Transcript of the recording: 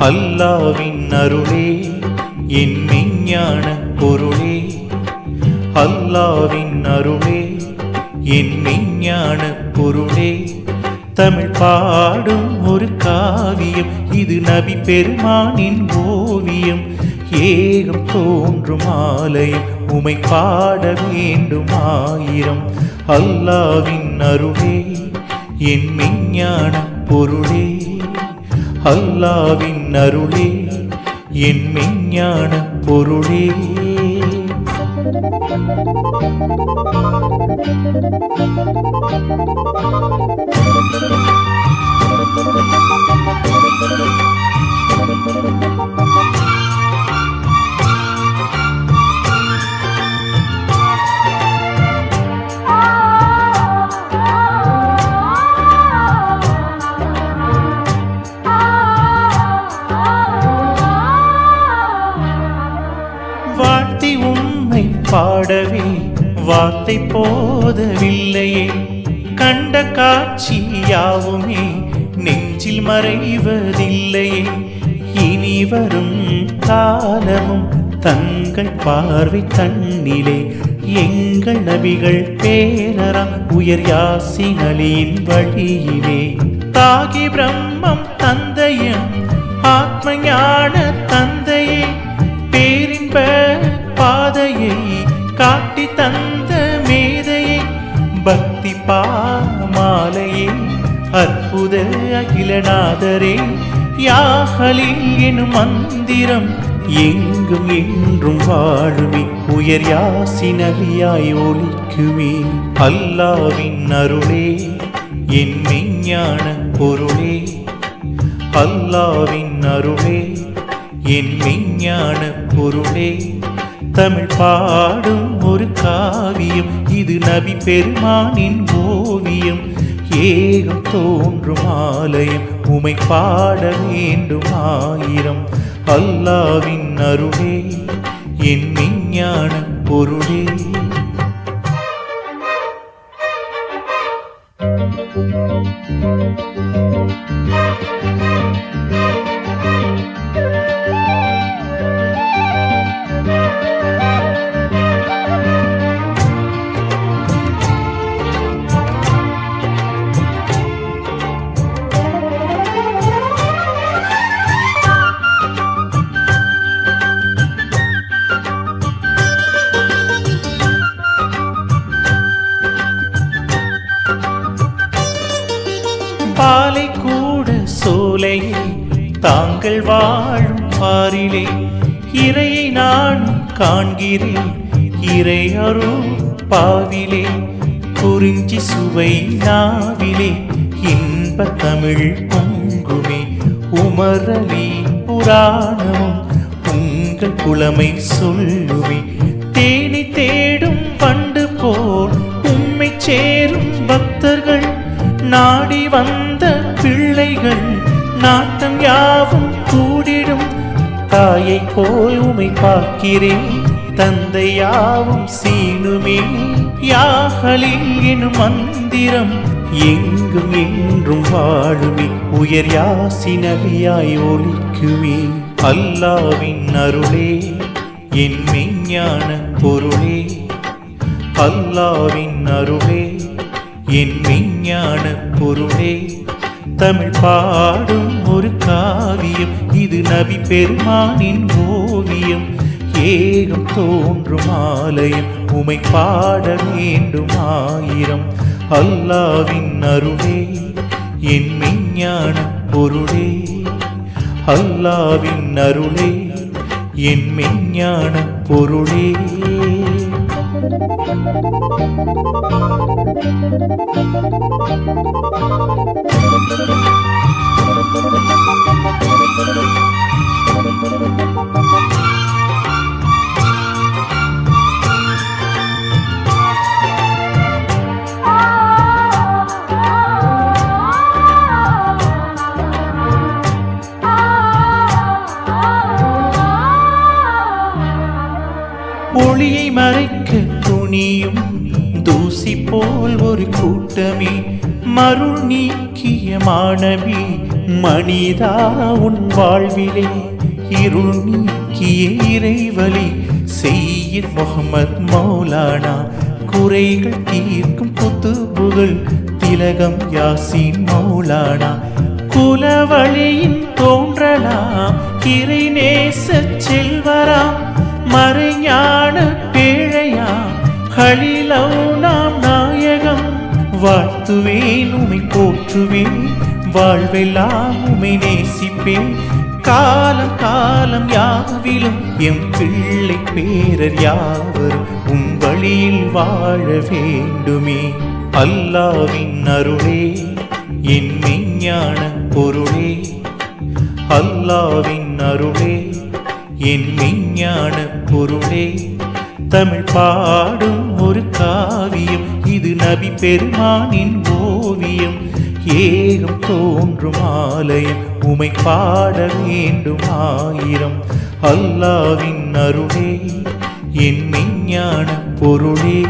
அல்லாவின் அருளே என் மெஞ்ஞான பொருளே. அல்லாவின் அருளே என் மெஞ்ஞான பொருளே. தமிழ் பாடும் ஒரு காவியம் இது நபி பெருமானின் ஓவியம். ஏகம் தோன்றும் ஆலயம் உமை பாட வேண்டும் ஆயிரம். அல்லாவின் அருளே என் மெஞ்ஞான பொருளே. அல்லாவின் அருளே என் மெஞ்ஞான பொருளே Thank you. வாழ்த்தி உம்மை பாடவே. வார்த்தை போதவில்லையே. கண்ட காட்சி யாவுமே நெஞ்சில் மறைவதில்லையே. இனி வரும் காலமும் தங்கள் பார்வை தன்னிலே. எங்கள் நபிகள் பேரறம் உயர் யாசின் அலியின் வழியிலே. தாகி பிரம்மம் தந்தையும் அற்புத அகிலநாதரே யாகலில் எனும் மந்திரம் எங்கும் என்றும் வாழுமே. உயர் யாசினலியாய் ஒலிக்குமே. அல்லாவின் அருளே என் மெஞ்ஞான பொருளே. அல்லாவின் அருளே என் மெஞ்ஞான பொருளே. தமிழ் பாடும் ஒரு காவியம் இது நபி பெருமானின் ஓவியம். ஏகம் தோன்றும் ஆலயம் உமை பாட வேண்டும் ஆயிரம் அல்லாவின் அருளே என் விஞ்ஞான பொருளே Thank you. கூட சோலையே தாங்கள் வாழும் பாரிலே இறையை நானும் காண்கிறேன். இறை அருள் பாவிலே குறிஞ்சி சுவை நாவிலே இன்ப தமிழ் பொங்குமே உமரலி புராணமும் உங்கள் புலமை சொல்லுமே. தேனி தேடும் பண்டு போல் உம்மை சேரும் பக்தர்கள் நாடி வந்த பிள்ளைகள் நாட்டம் யாவும் கூடிடும். தாயை போல் உமை பார்க்கிறேன் தந்தை யாவும் சீனுமே. யாகலில் எனும் மந்திரம் எங்கும் என்றும் வாழுமே. உயர் யாசினவியாய் ஒழிக்குமே அல்லாவின் அருளே என் மெஞ்ஞான பொருளே. அல்லாவின் அருளே என் மெஞ்ஞான பொருளே. தமிழ் பாடும் ஒரு காவியம். இது நபி பெருமானின் ஓவியம். ஏகம் தோன்றும் ஆலயம். உமை பாட வேண்டும் ஆயிரம். அல்லாவின் அருளே என் மெஞ்ஞான பொருளே. அல்லாவின் அருளே என் மெஞ்ஞான பொருளே. ஒளியை மறைக்க நீயும் தூசி போல் ஒரு கூட்டமே மருள் நீக்கிய மாணவி மனிதா உன் வாழ்விலே. இருள் நீக்கிய இறைவழி செய்ய முகமது மௌலானா. குறைகள் தீர்க்கும் புத்துபுகள் திலகம் யாசின் மௌலானா. குலவழியின் தோன்றலாம் இறை நேச செல்வராம். மறை ஹலிலவு நாம் நாயகம் வாழ்த்துவேன் உமை போற்றுவேன் வாழ்வெல்லாம் உமை நேசிப்பேன். காலம் காலம் யாவிலும் எம் பிள்ளை பேரர் யாவர் உம் வழியில் வாழ வேண்டுமே. அல்லாவின் அருளே என் மெஞ்ஞான பொருளே. அல்லாவின் அருளே என் மெஞ்ஞான பொருளே. தமிழ் பாடும் ஒரு காவியம். இது நபி பெருமானின் ஓவியம். ஏகம் தோன்றும் ஆலயம். உமை பாட வேண்டும் ஆயிரம். அல்லாவின் அருளே என் விஞ்ஞான பொருளே.